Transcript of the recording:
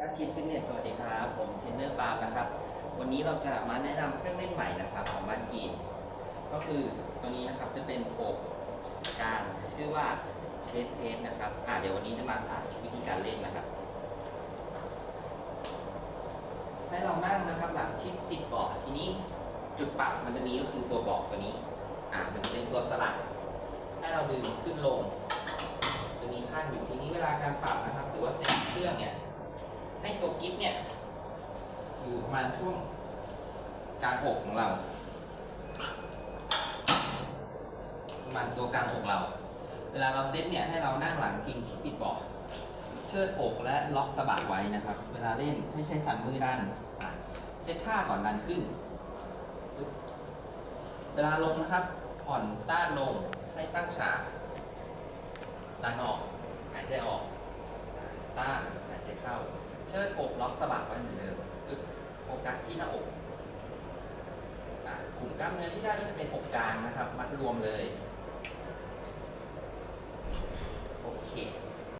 นักกินฟิตเนสสวัสดีครับ ผมเทรนเนอร์ปาล์มนะครับ วันนี้เราจะมาแนะนำเครื่องเล่นใหม่นะครับของบ้านกินก็คือตัวนี้นะครับจะเป็นโอบกลางชื่อว่าเชสเพสนะครับอ่าเดี๋ยววันนี้จะมาสาธิตวิธีการเล่นนะครับ ให้เรานั่งนะครับหลังชิดติดเบาะทีนี้จุดปรับมันจะมีก็คือตัวเบาะตัวนี้อ่ามันจะเป็นตัวสลักให้เราดึงขึ้นลง จะมีขั้นอยู่ทีนี้เวลาการปรับนะครับ หรือว่าเซ็ตเครื่องเนี่ย ให้ตัวกิฟเนี่ย อยู่ประ มาช่วงกลางอกของเรา ประมาณตัวกลางอกเรา เวลาเราเซ็ตเนี่ยให้เรานั่งหลังพิงชิดติดเบาะเชิดอกและล็อกสะบักไว้นะครับ เวลาเล่นให้ใช้สันมือดันเซ็ตท่าก่อนดันขึ้น เวลาลงนะครับ ผ่อนต้านลงให้ตั้งฉากดันออก หายใจออก ต้านหายใจเข้า เชิดอกล็อกสะบักไว้เหมือนเดิม กัสที่หน้าอกกลุ่มกล้ามเนื้อที่ได้ก็จะเป็นอกกลางนะครับ มัดรวมเลย